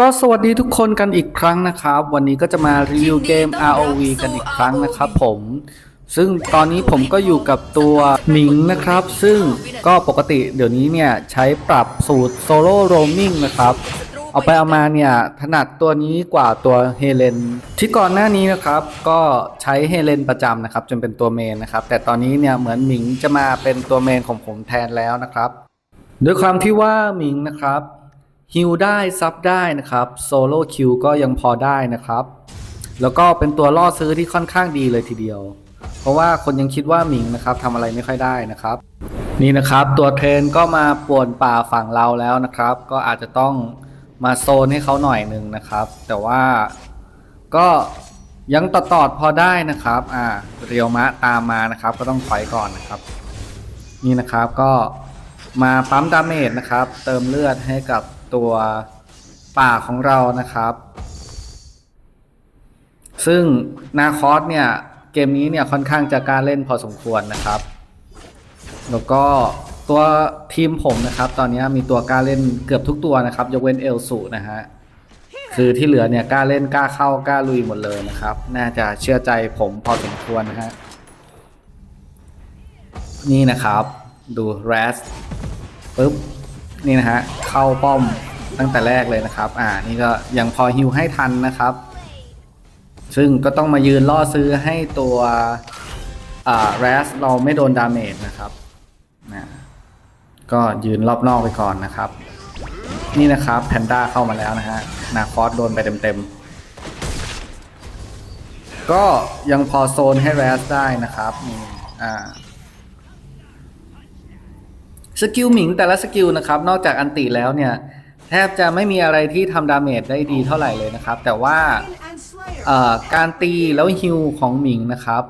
ก็สวัสดีทุกคนกันอีกครั้งนะครับ วันนี้ก็จะมารีวิวเกม ROV กันอีกครั้งนะครับผม ซึ่งตอนนี้ผมก็อยู่กับตัวหมิงนะครับ ซึ่งก็ปกติเดี๋ยวนี้เนี่ยใช้ปรับสูตรโซโล่โรมมิ่งนะครับ เอาไปเอามาเนี่ยถนัดตัวนี้กว่าตัวเฮเลนที่ก่อนหน้านี้นะครับ ก็ใช้เฮเลนประจำนะครับ จนเป็นตัวเมนนะครับ แต่ตอนนี้เนี่ยเหมือนหมิงจะมาเป็นตัวเมนของผมแทนแล้วนะครับ ด้วยความที่ว่าหมิงนะครับ ฮิลได้ซับได้นะครับโซโล่คิวก็ยังพอได้นะครับ แล้วก็เป็นตัวล่อซื้อที่ค่อนข้างดีเลยทีเดียว เพราะว่าคนยังคิดว่าหมิงนะครับทำอะไรไม่ค่อยได้นะครับ นี่นะครับตัวเทรนก็มาป่วนป่าฝั่งเราแล้วนะครับ ก็อาจจะต้องมาโซนให้เขาหน่อยหนึ่งนะครับ แต่ว่าก็ยังตอดตอดพอได้นะครับ อ่าเรียวมะตามมานะครับ ก็ต้องถอยก่อนนะครับ นี่นะครับก็มาปั๊มดาเมจนะครับ เติมเลือดให้กับ ตัวป่าของเรานะครับ ซึ่งนาคอสเนี่ย เกมนี้เนี่ยค่อนข้างจะกล้ารเล่นพอสมควรนะครับ แล้วก็ตัวทีมผมนะครับ ตอนนี้มีตัวกล้าเล่นเกือบทุกตัวนะครับ ยกเว้นเอลสูนะฮะคือที่เหลือเนี่ยกล้าเล่นกล้าเข้ากล้าลุยหมดเลยนะครับ น่าจะเชื่อใจผมพอสมควรนะฮะนี่นะครับ ดูแรสปุ๊บ นี่นะฮะเข้าป้อมตั้งแต่แรกเลยนะครับ อ่า นี่ก็ยังพอฮิวให้ทันนะครับ ซึ่งก็ต้องมายืนล่อซื้อให้ตัวอ่าแรสเราไม่โดนดาเมจนะครับนะก็ยืนรอบนอกไปก่อนนะครับ นี่นะครับแพนด้าเข้ามาแล้วนะฮะนาคอสโดนไปเต็มๆ ก็ยังพอโซนให้แรสได้นะครับอ่า กิลหมิงแต่ละสกิลนะครับ นอกจากอันติแล้วเนี่ย แทบจะไม่มีอะไรที่ทำดาเมจได้ดีเท่าไหร่เลยนะครับ แต่ว่าการตีแล้วฮิวของหมิงนะครับ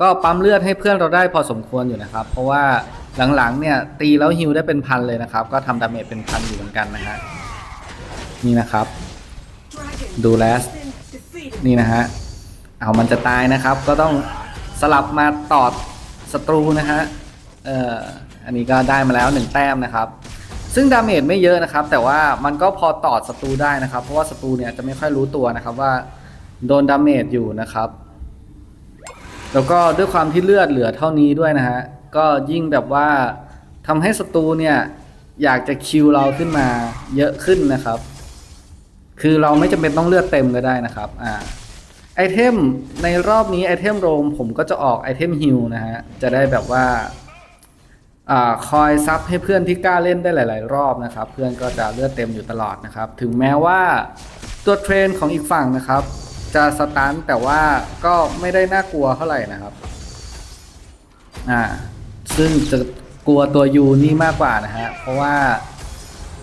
ก็ปั๊มเลือดให้เพื่อนเราได้พอสมควรอยู่นะครับ เพราะว่าหลังๆเนี่ยตีแล้วฮิวได้เป็นพันเลยนะครับ ก็ทำดาเมจเป็นพันอยู่เหมือนกันนะฮะนี่นะครับ ดูแลสนี่นะฮะเอามันจะตายนะครับ ก็ต้องสลับมาตอดศัตรูนะฮะ เอออันนี้ก็ได้มาแล้วหนึ่งแต้มนะครับ ซึ่งดาเมจไม่เยอะนะครับ แต่ว่ามันก็พอตอดศัตรูได้นะครับ เพราะว่าศัตรูเนี่ยจะไม่ค่อยรู้ตัวนะครับว่าโดนดาเมจอยู่นะครับ แล้วก็ด้วยความที่เลือดเหลือเท่านี้ด้วยนะฮะก็ยิ่งแบบว่าทำให้ศัตรูเนี่ยอยากจะคิวเราขึ้นมาเยอะขึ้นนะครับ คือเราไม่จำเป็นต้องเลือดเต็มก็ได้นะครับอ่าไอเทมในรอบนี้ไอเทมโรมผมก็จะออกไอเทมฮิลนะฮะ จะได้แบบว่า อคอยซับให้เพื่อนที่กล้าเล่นได้หลาย ๆ รอบนะครับ เพื่อนก็จะเลือดเต็มอยู่ตลอดนะครับ ถึงแม้ว่าตัวเทรนของอีกฝั่งนะครับ จะสตันแต่ว่าก็ไม่ได้น่ากลัวเท่าไหร่นะครับอ่าซึ่งจะกลัวตัวยูนี่มากกว่านะฮะเพราะว่า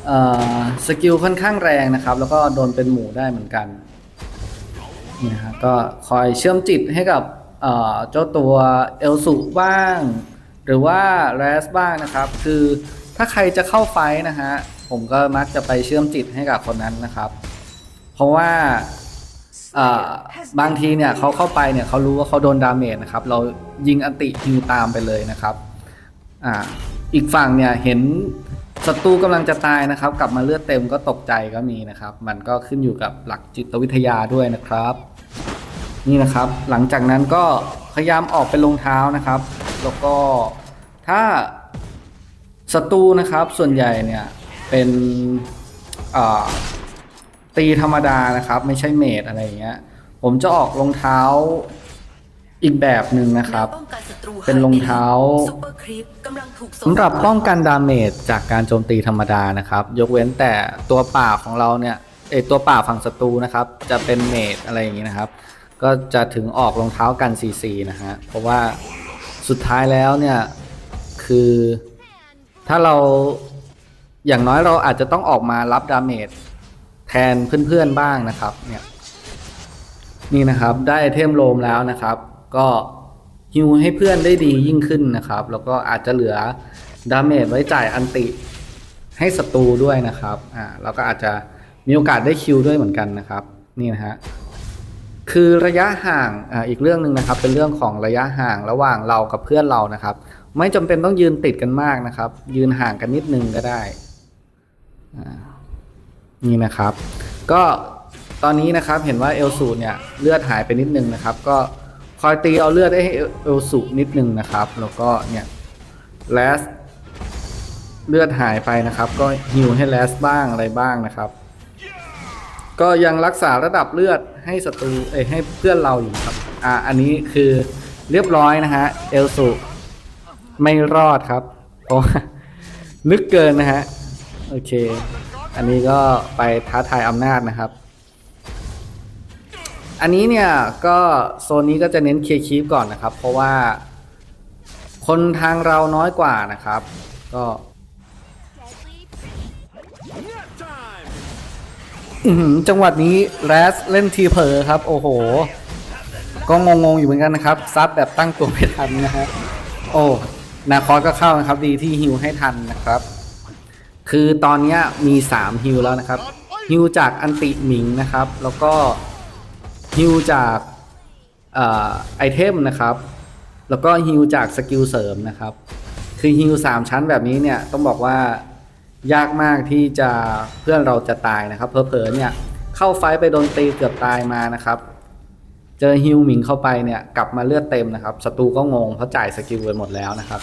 เออสกิลค่อนข้างแรงนะครับ แล้วก็โดนเป็นหมูได้เหมือนกันนี่นะฮะก็คอยเชื่อมจิตให้กับเอ่อเจ้าตัวเอลสุบ้าง หรือว่าแรสบ้างนะครับ คือถ้าใครจะเข้าไฟนะฮะผมก็มักจะไปเชื่อมจิตให้กับคนนั้นนะครับ เพราะว่าบางทีเนี่ยเขาเข้าไปเนี่ยเขารู้ว่าเขาโดนดาเมจนะครับ เรายิงอันติฮิวตามไปเลยนะครับออีกฝั่งเนี่ยเห็นศัตรูกำลังจะตายนะครับ กลับมาเลือดเต็มก็ตกใจก็มีนะครับ มันก็ขึ้นอยู่กับหลักจิตวิทยาด้วยนะครับ นี่นะครับ หลังจากนั้นก็พยายามออกเป็นรองเท้านะครับ แล้วก็ ถ้าศัตรูนะครับส่วนใหญ่เนี่ยเป็นตีธรรมดานะครับ ไม่ใช่เมดอะไรอย่างเงี้ย ผมจะออกรองเท้าอีกแบบหนึ่งนะครับ เป็นรองเท้าสำหรับป้องกันดาเมจจากการโจมตีธรรมดานะครับ ยกเว้นแต่ตัวป่าของเราเนี่ยเอตัวป่าฝั่งศัตรูนะครับ จะเป็นเมจอะไรอย่างนี้นะครับ ก็จะถึงออกรองเท้ากัน CC นะฮะเพราะว่าสุดท้ายแล้วเนี่ย คือ ถ้าเราอย่างน้อยเราอาจจะต้องออกมารับดาเมจแทนเพื่อนๆบ้างนะครับ เนี่ย นี่นะครับ ได้ไอเทมโลมแล้วนะครับ ก็ฮิวให้เพื่อนได้ดียิ่งขึ้นนะครับ แล้วก็อาจจะเหลือดาเมจไว้จ่ายอันติให้ศัตรูด้วยนะครับ อ่าเราก็อาจจะมีโอกาสได้คิวด้วยเหมือนกันนะครับ นี่นะฮะ คือระยะห่าง อ่า อีกเรื่องหนึ่งนะครับ เป็นเรื่องของระยะห่างระหว่างเรากับเพื่อนเรานะครับ ไม่จำเป็นต้องยืนติดกันมากนะครับ ยืนห่างกันนิดนึงก็ได้นี่นะครับ ก็ตอนนี้นะครับเห็นว่าเอลสูเนี่ยเลือดหายไปนิดนึงนะครับ ก็คอยตีเอาเลือดให้เอลสูนิดนึงนะครับ แล้วก็เนี่ยแลสเลือดหายไปนะครับ ก็ฮิวให้แลสบ้างอะไรบ้างนะครับ ก็ยังรักษาระดับเลือดให้ศัตรูเอ้ให้เพื่อนเราอยู่ครับ อ่าอันนี้คือเรียบร้อยนะฮะเอลสุ ไม่รอดครับเพราะลึกเกินนะฮะ โอเค อันนี้ก็ไปท้าทายอำนาจนะครับ อันนี้เนี่ยก็โซนนี้ก็จะเน้นเคลียร์คีปก่อนนะครับ เพราะว่า คนทางเราน้อยกว่านะครับ ก็จังหวัดนี้แรสเล่นทีเผลอครับ โอ้โห ก็งงๆอยู่เหมือนกันนะครับ ซัดแบบตั้งตัวไม่ทันนะฮะ โอ้ นาคอสก็เข้านะครับ ดีที่ฮิวให้ทันนะครับ คือตอนนี้มี3ฮิวแล้วนะครับฮิวจากอันติหมิงนะครับ แล้วก็ฮิวจากอไอเทมนะครับ แล้วก็ฮิวจากสกิลเสริมนะครับ คือฮิวสามชั้นแบบนี้เนี่ยต้องบอกว่ายากมากที่จะเพื่อนเราจะตายนะครับเพอๆเนี่ยเข้าไฟไปโดนตีเกือบตายมานะครับ เจอฮิวหมิงเข้าไปเนี่ยกลับมาเลือดเต็มนะครับศัตรูก็งงเพราะจ่ายสกิลไปหมดแล้วนะครับ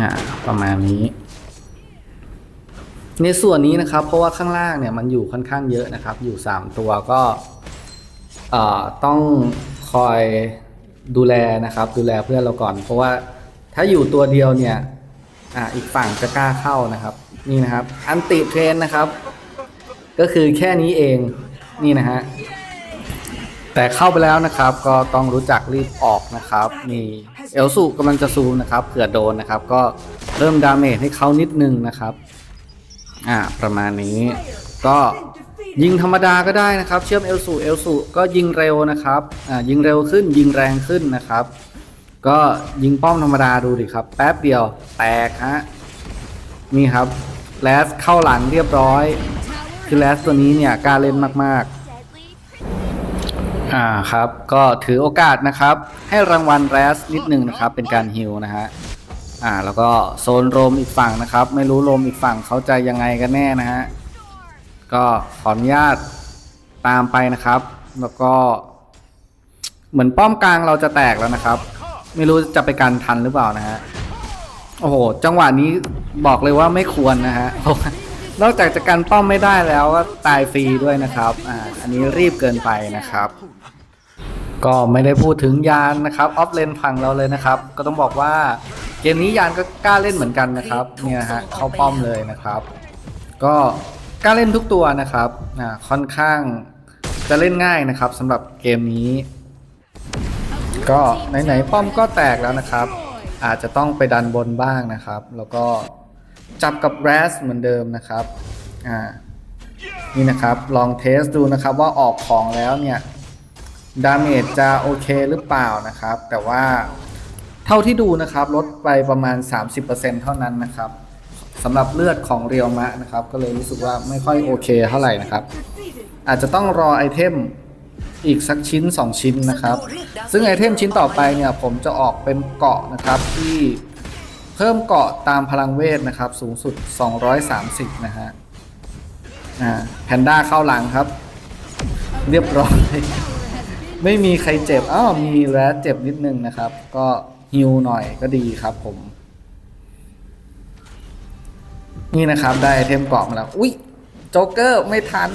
อ่าประมาณนี้ ในส่วนนี้นะครับ เพราะว่าข้างล่างเนี่ยมันอยู่ค่อนข้างเยอะนะครับ อยู่ 3 ตัวก็เอ่อต้องคอยดูแลนะครับ ดูแลเพื่อนเราก่อน เพราะว่าถ้าอยู่ตัวเดียวเนี่ยอ่าอีกฝั่งจะกล้าเข้านะครับนี่นะครับ อันติเทรนนะครับ ก็คือแค่นี้เองนี่นะฮะ แต่เข้าไปแล้วนะครับก็ต้องรู้จักรีบออกนะครับนี่เอลสูกำลังจะซูมนะครับเผื่อโดนนะครับ ก็เพิ่มดาเมจให้เขานิดนึงนะครับอ่าประมาณนี้ก็ยิงธรรมดาก็ได้นะครับ เชื่อมเอลสูเอลสูก็ยิงเร็วนะครับอ่ายิงเร็วขึ้นยิงแรงขึ้นนะครับ ก็ยิงป้อมธรรมดาดูดิครับ แป๊บเดียวแตกฮะนี่ครับแลสเข้าหลังเรียบร้อย คือแลสตัวนี้เนี่ยกล้าเล่นมากๆ อ่าครับ ก็ถือโอกาสนะครับ ให้รางวัลแรสนิดนึงนะครับ เป็นการฮิวนะฮะอ่าแล้วก็โซนโรมอีกฝั่งนะครับ ไม่รู้โรมอีกฝั่งเขาจะยังไงกันแน่นะฮะก็ขออนุญาตตามไปนะครับ แล้วก็เหมือนป้อมกลางเราจะแตกแล้วนะครับ ไม่รู้จะไปกันทันหรือเปล่านะฮะโอ้โหจังหวะนี้บอกเลยว่าไม่ควรนะฮะ นอกจากจะกันป้อมไม่ได้แล้วก็ตายฟรีด้วยนะครับ อ่า อันนี้รีบเกินไปนะครับ ก็ไม่ได้พูดถึงยานนะครับออฟเลนพังเราเลยนะครับ ก็ต้องบอกว่าเกมนี้ยานก็กล้าเล่นเหมือนกันนะครับ เนี่ยฮะเข้าป้อมเลยนะครับ ก็กล้าเล่นทุกตัวนะครับ อ่า ค่อนข้างจะเล่นง่ายนะครับสำหรับเกมนี้ ก็ไหนๆป้อมก็แตกแล้วนะครับ อาจจะต้องไปดันบนบ้างนะครับ แล้วก็ จับกับแรสเหมือนเดิมนะครับอ่านี่นะครับลองเทสดูนะครับว่าออกของแล้วเนี่ยดาเมจจะโอเคหรือเปล่านะครับ แต่ว่าเท่าที่ดูนะครับลดไปประมาณ 30%เท่านั้นนะครับสำหรับเลือดของเรียวมะนะครับ ก็เลยรู้สึกว่าไม่ค่อยโอเคเท่าไหร่นะครับ อาจจะต้องรอไอเทมอีกสักชิ้น 2 ชิ้นนะครับ ซึ่งไอเทมชิ้นต่อไปเนี่ยผมจะออกเป็นเกาะนะครับที่ เพิ่มเกาะตามพลังเวทนะครับ สูงสุด 230 นะฮะอ่าแพนด้าเข้าหลังครับ เรียบร้อย ไม่มีใครเจ็บอ้าวมีแรดเจ็บนิดนึงนะครับ ก็ฮิวหน่อยก็ดีครับผม นี่นะครับได้ไอเทมเกาะมาแล้ว อุ๊ยโจ๊กเกอร์ไม่ทัน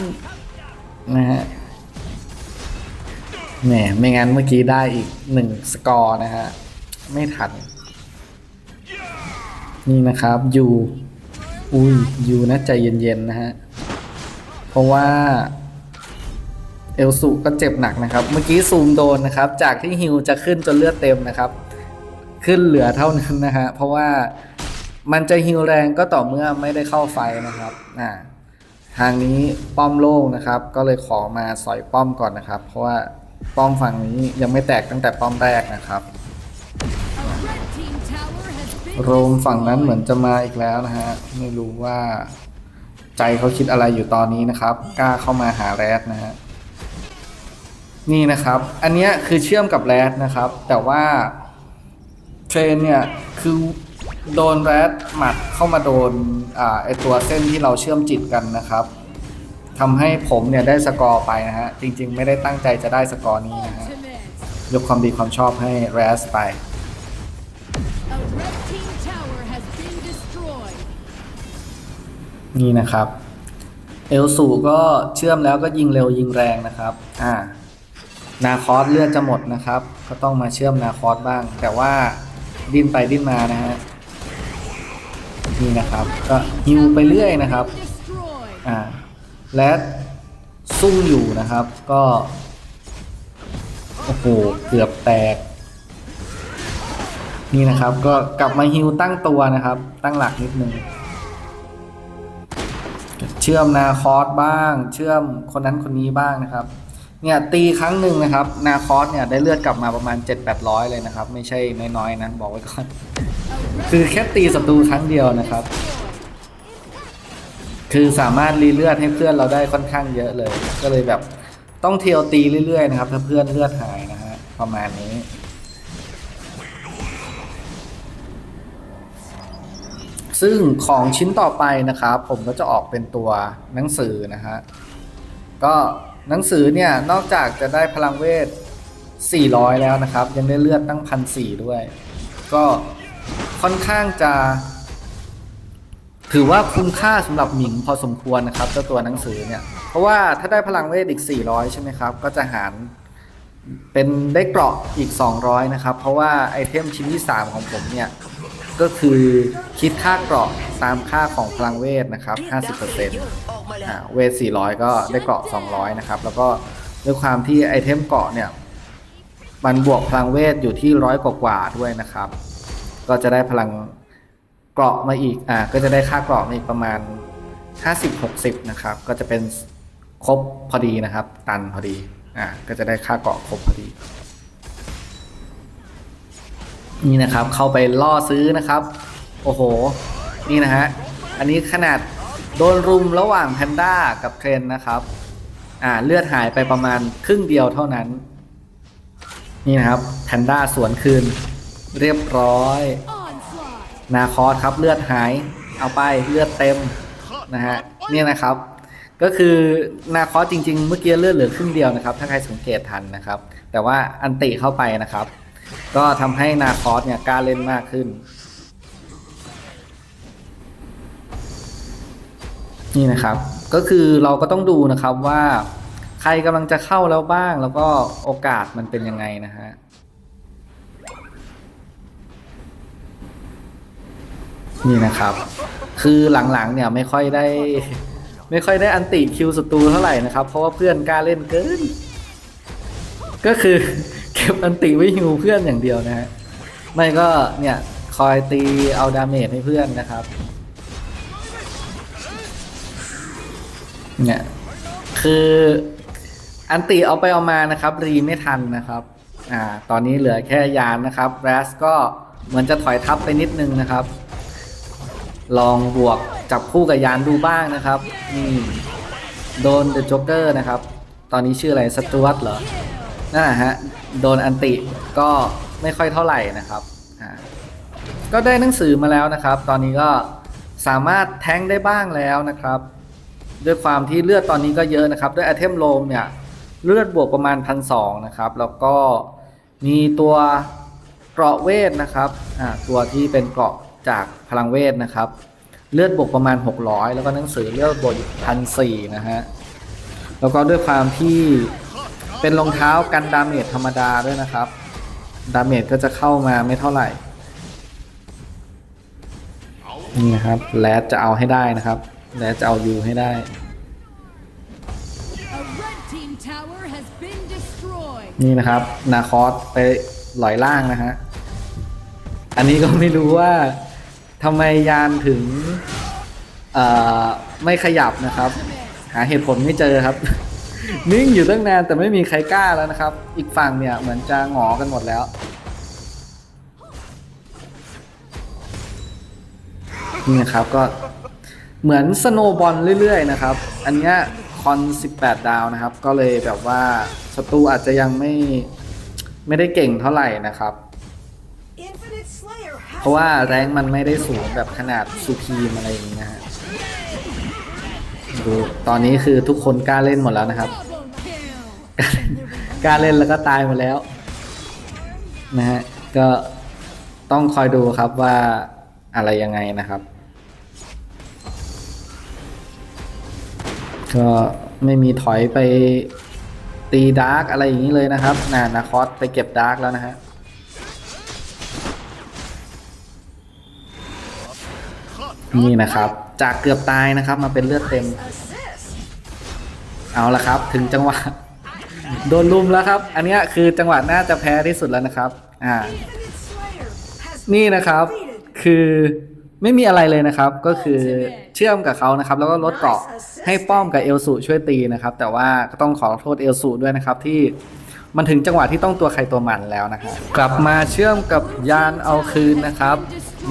นะฮะแหมไม่งั้นเมื่อกี้ได้อีกหนึ่งสกอร์นะฮะ ไม่ทัน นี่นะครับยูอุ้ยยูนะใจเย็นๆนะฮะ เพราะว่า เอลสุก็เจ็บหนักนะครับ เมื่อกี้ซูมโดนนะครับ จากที่ฮิวจะขึ้นจนเลือดเต็มนะครับ ขึ้นเหลือเท่านั้นนะฮะ เพราะว่ามันจะฮิวแรงก็ต่อเมื่อไม่ได้เข้าไฟนะครับอ่าทางนี้ป้อมโล่งนะครับ ก็เลยขอมาสอยป้อมก่อนนะครับ เพราะว่าป้อมฝั่งนี้ยังไม่แตกตั้งแต่ป้อมแรกนะครับ โรมฝั่งนั้นเหมือนจะมาอีกแล้วนะฮะ ไม่รู้ว่า ใจเขาคิดอะไรอยู่ตอนนี้นะครับ กล้าเข้ามาหาแรดนะฮะ นี่นะครับ อันนี้คือเชื่อมกับแรดนะครับ แต่ว่าเทรนเนี่ยคือโดนแรดหมัดเข้ามาโดนอ่าไอตัวเส้นที่เราเชื่อมจิตกันนะครับทำให้ผมเนี่ยได้สกอร์ไปนะฮะ จริง ๆ ไม่ได้ตั้งใจจะได้สกอร์นี้นะฮะยกความดีความชอบให้แรสไป นี่นะครับ เอลสูก็เชื่อมแล้วก็ยิงเร็วยิงแรงนะครับ อ่า นาคอสเลือดจะหมดนะครับ ก็ต้องมาเชื่อมนาคอสบ้าง แต่ว่าดิ้นไปดิ้นมานะฮะ นี่นะครับ ก็ฮิวไปเรื่อยนะครับ Destroyed. อ่า และซุ่มอยู่นะครับ ก็ โอ้โห เกือบแตก นี่นะครับ ก็กลับมาฮิวตั้งตัวนะครับ ตั้งหลักนิดนึงเชื่อมนาคอสบ้าง เชื่อมคนนั้นคนนี้บ้างนะครับ เนี่ยตีครั้งหนึ่งนะครับ นาคอสเนี่ยได้เลือดกลับมาประมาณ 7-800 เลยนะครับ ไม่ใช่น้อยๆนะบอกไว้ก่อน คือแค่ตีศัตรูครั้งเดียวนะครับ คือสามารถรีเลือดให้เพื่อนเราได้ค่อนข้างเยอะเลย ก็เลยแบบต้องเทียวตีเรื่อยๆนะครับ ถ้าเพื่อนเลือดหายนะฮะประมาณนี้ ซึ่งของชิ้นต่อไปนะครับ ผมก็จะออกเป็นตัวหนังสือนะฮะ ก็หนังสือเนี่ย นอกจากจะได้พลังเวท 400 แล้วนะครับ ยังได้เลือดตั้งพันสี่ด้วย ก็ค่อนข้างจะ ถือว่าคุ้มค่าสำหรับหมิงพอสมควรนะครับเจ้าตัวหนังสือเนี่ย เพราะว่าถ้าได้พลังเวทอีก 400 ใช่ไหมครับ ก็จะหารเป็นได้เกราะอีก 200 นะครับ เพราะว่าไอเทมชิ้นที่ 3 ของผมเนี่ย ก็คือคิดค่าเกราะตามค่าของพลังเวทนะครับ 50%อ่าเวท 400 ก็ได้เกราะ 200 นะครับ แล้วก็ด้วยความที่ไอเทมเกราะเนี่ยมันบวกพลังเวทอยู่ที่ร้อยกว่าด้วยนะครับ ก็จะได้พลังเกราะมาอีกอ่าก็จะได้ค่าเกราะมาอีกประมาณ 50-60 นะครับ ก็จะเป็นครบพอดีนะครับ ตันพอดีอ่าก็จะได้ค่าเกราะครบพอดี นี่นะครับ เข้าไปล่อซื้อนะครับ โอ้โห นี่นะฮะ อันนี้ขนาดโดนรุมระหว่างแพนด้ากับเทรนนะครับ อ่าเลือดหายไปประมาณครึ่งเดียวเท่านั้น นี่นะครับแพนด้าสวนคืน เรียบร้อย นาคอสครับเลือดหาย เอาไปเลือดเต็มนะฮะเนี่ยนะครับ ก็คือนาคอสจริง ๆ เมื่อกี้เลือดเหลือครึ่งเดียวนะครับ ถ้าใครสังเกตทันนะครับ แต่ว่าอันติเข้าไปนะครับ ก็ทำให้นาคอสเนี่ยกล้าเล่นมากขึ้น นี่นะครับ ก็คือเราก็ต้องดูนะครับว่าใครกำลังจะเข้าแล้วบ้างแล้วก็โอกาสมันเป็นยังไงนะฮะนี่นะครับ คือหลังๆเนี่ยไม่ค่อยได้ ไม่ค่อยได้อันติคิวศัตรูเท่าไหร่นะครับ เพราะว่าเพื่อนกล้าเล่นเกิน ก็คือ เก็บอันติไว้ฮิวเพื่อนอย่างเดียวนะฮะไม่ก็เนี่ยคอยตีเอาดาเมจให้เพื่อนนะครับเนี่ยคืออันติเอาไปเอามานะครับ รีไม่ทันนะครับอ่าตอนนี้เหลือแค่ยานนะครับแรสก็เหมือนจะถอยทับไปนิดนึงนะครับ ลองบวกจับคู่กับยานดูบ้างนะครับนี่โดนเดอะจ็อกเกอร์นะครับ ตอนนี้ชื่ออะไรสจวัตเหรอนั่นนะฮะ โดนอันติก็ไม่ค่อยเท่าไหร่นะครับก็ได้หนังสือมาแล้วนะครับ ตอนนี้ก็สามารถแท้งได้บ้างแล้วนะครับ ด้วยความที่เลือดตอนนี้ก็เยอะนะครับ ด้วยไอเทมโลมเนี่ยเลือดบวกประมาณพันสองนะครับ แล้วก็มีตัวเกราะเวทนะครับตัวที่เป็นเกราะจากพลังเวทนะครับ เลือดบวกประมาณ 600 แล้วก็หนังสือเลือดบวกอีกพันสี่นะฮะแล้วก็ด้วยความที่ เป็นรองเท้ากันดาเมจธรรมดาด้วยนะครับ ดาเมจก็จะเข้ามาไม่เท่าไหร่ นี่นะครับ แลดจะเอาให้ได้นะครับ แลดจะเอายูให้ได้ นี่นะครับ นาคอสไปหลอยล่างนะฮะ อันนี้ก็ไม่รู้ว่าทำไมยานถึงเอ่อไม่ขยับนะครับ หาเหตุผลไม่เจอครับ นิ่งอยู่ตั้งนานแต่ไม่มีใครกล้าแล้วนะครับ อีกฝั่งเนี่ยเหมือนจะหงอกันหมดแล้ว นี่นะครับก็เหมือนสโนบอลเรื่อยๆนะครับ อันเนี้ยคอน 18 ดาวนะครับ ก็เลยแบบว่าศัตรูอาจจะยังไม่ไม่ได้เก่งเท่าไหร่นะครับ เพราะว่าแรงมันไม่ได้สูงแบบขนาดซูพีมอะไรอย่างนี้นะฮะ ดูตอนนี้คือทุกคนกล้าเล่นหมดแล้วนะครับ กล้าเล่นแล้วก็ตายหมดแล้ว นะฮะ ก็ต้องคอยดูครับว่าอะไรยังไงนะครับ ก็ไม่มีถอยไปตีดาร์กอะไรอย่างนี้เลยนะครับน่านาคอสไปเก็บดาร์กแล้วนะฮะ นี่นะครับ จากเกือบตายนะครับมาเป็นเลือดเต็ม เอาละครับ ถึงจังหวะ โดนลุมแล้วครับ อันนี้คือจังหวะน่าจะแพ้ที่สุดแล้วนะครับ อ่า นี่นะครับ คือไม่มีอะไรเลยนะครับ ก็คือเชื่อมกับเขานะครับ แล้วก็ลดเกาะให้ป้อมกับเอลสูช่วยตีนะครับ แต่ว่าก็ต้องขอโทษเอลสูด้วยนะครับที่มันถึงจังหวะที่ต้องตัวใครตัวมันแล้วนะครับ กลับมาเชื่อมกับยานเอาคืนนะครับ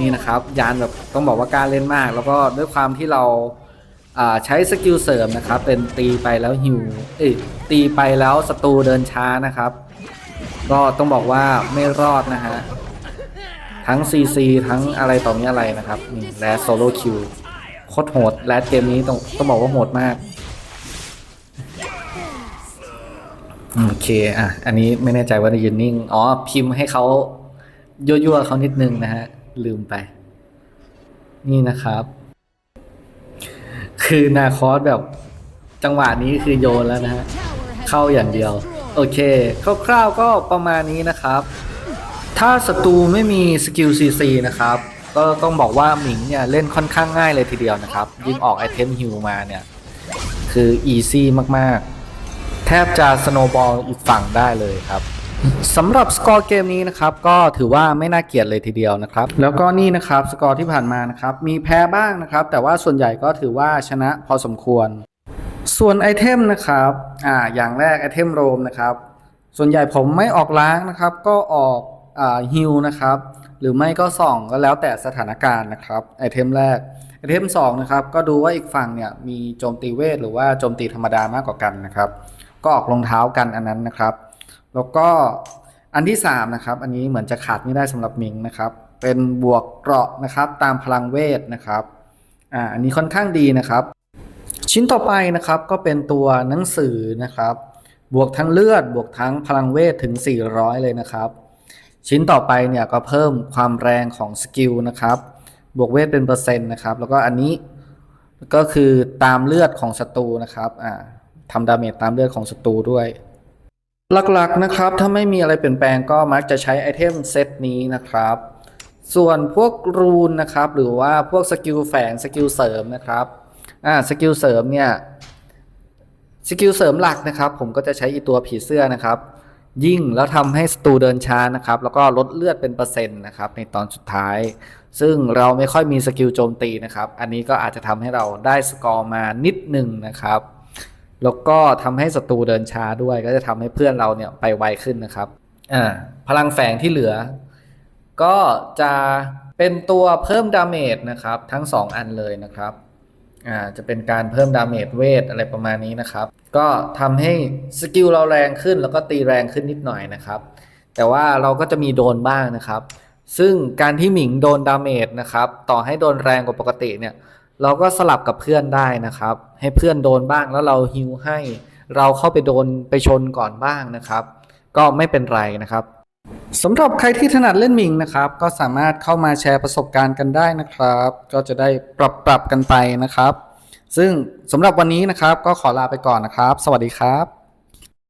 นี่นะครับ ยานแบบต้องบอกว่าการเล่นมาก แล้วก็ด้วยความที่เราใช้สกิลเสริมนะครับ เป็นตีไปแล้วฮิวเอ้ยตีไปแล้วศัตรูเดินช้านะครับ ก็ต้องบอกว่าไม่รอดนะฮะทั้ง CC ทั้งอะไรต่อมีอะไรนะครับนี่แลโซโลคิวโคตรโหดแลเกมนี้ต้องต้องบอกว่าโหดมากโอเคอะอันนี้ไม่แน่ใจว่าได้ยืนนิ่ง อ๋อ พิมพ์ให้เขายั่วๆเขานิดนึงนะฮะ ลืมไป นี่นะครับ คือนาคอสแบบจังหวะนี้คือโยนแล้วนะฮะ เข้าอย่างเดียว โอเค คร่าวๆก็ประมาณนี้นะครับ ถ้าศัตรูไม่มีสกิล CC นะครับ ก็ต้องบอกว่าหมิงเนี่ยเล่นค่อนข้างง่ายเลยทีเดียวนะครับ ยิ่งออกไอเทมฮิวมาเนี่ย คืออีซี่มากๆ แทบจะสโนบอลอีกฝั่งได้เลยครับ สำหรับสกอร์เกมนี้นะครับก็ถือว่าไม่น่าเกลียดเลยทีเดียวนะครับ แล้วก็นี่นะครับสกอร์ที่ผ่านมานะครับมีแพ้บ้างนะครับ แต่ว่าส่วนใหญ่ก็ถือว่าชนะพอสมควร ส่วนไอเทมนะครับอ่าอย่างแรกไอเทมโรมนะครับ ส่วนใหญ่ผมไม่ออกล้างนะครับ ก็ออกอ่าฮิลนะครับ หรือไม่ก็ส่องก็แล้วแต่สถานการณ์นะครับไอเทมแรกไอเทมสองนะครับก็ดูว่าอีกฝั่งเนี่ยมีโจมตีเวทหรือว่าโจมตีธรรมดามากกว่ากันนะครับ ก็ออกรองเท้ากันอันนั้นนะครับ แล้วก็อันที่สามนะครับ อันนี้เหมือนจะขาดไม่ได้สำหรับมิงนะครับ เป็นบวกเกราะนะครับ ตามพลังเวทนะครับ อ่า อันนี้ค่อนข้างดีนะครับ ชิ้นต่อไปนะครับก็เป็นตัวหนังสือนะครับ บวกทั้งเลือด บวกทั้งพลังเวทถึง 400 เลยนะครับ ชิ้นต่อไปเนี่ยก็เพิ่มความแรงของสกิลนะครับ บวกเวทเป็นเปอร์เซ็นต์นะครับ แล้วก็อันนี้ก็คือตามเลือดของศัตรูนะครับ อ่าทำดาเมจตามเลือดของศัตรูด้วย หลักๆนะครับถ้าไม่มีอะไรเปลี่ยนแปลงก็มักจะใช้ไอเทมเซตนี้นะครับ ส่วนพวกรูนนะครับหรือว่าพวกสกิลแฝงสกิลเสริมนะครับอ่าสกิลเสริมเนี่ยสกิลเสริมหลักนะครับ ผมก็จะใช้อีตัวผีเสื้อนะครับ ยิ่งแล้วทำให้ศัตรูเดินช้านะครับ แล้วก็ลดเลือดเป็นเปอร์เซ็นต์นะครับ ในตอนสุดท้าย ซึ่งเราไม่ค่อยมีสกิลโจมตีนะครับ อันนี้ก็อาจจะทำให้เราได้สกอร์มานิดหนึ่งนะครับ แล้วก็ทำให้ศัตรูเดินช้าด้วย ก็จะทำให้เพื่อนเราเนี่ยไปไวขึ้นนะครับอ่าพลังแฝงที่เหลือ ก็จะเป็นตัวเพิ่มดาเมจนะครับ ทั้ง 2 อันเลยนะครับอ่าจะเป็นการเพิ่มดาเมจเวทอะไรประมาณนี้นะครับ ก็ทำให้สกิลเราแรงขึ้นแล้วก็ตีแรงขึ้นนิดหน่อยนะครับ แต่ว่าเราก็จะมีโดนบ้างนะครับ ซึ่งการที่หมิงโดนดาเมจนะครับ ต่อให้โดนแรงกว่าปกติเนี่ย เราก็สลับกับเพื่อนได้นะครับ ให้เพื่อนโดนบ้างแล้วเราฮิวให้ เราเข้าไปโดนไปชนก่อนบ้างนะครับ ก็ไม่เป็นไรนะครับสำหรับใครที่ถนัดเล่นมิงนะครับ ก็สามารถเข้ามาแชร์ประสบการณ์กันได้นะครับ ก็จะได้ปรับปรับกันไปนะครับ ซึ่งสำหรับวันนี้นะครับก็ขอลาไปก่อนนะครับ สวัสดีครับ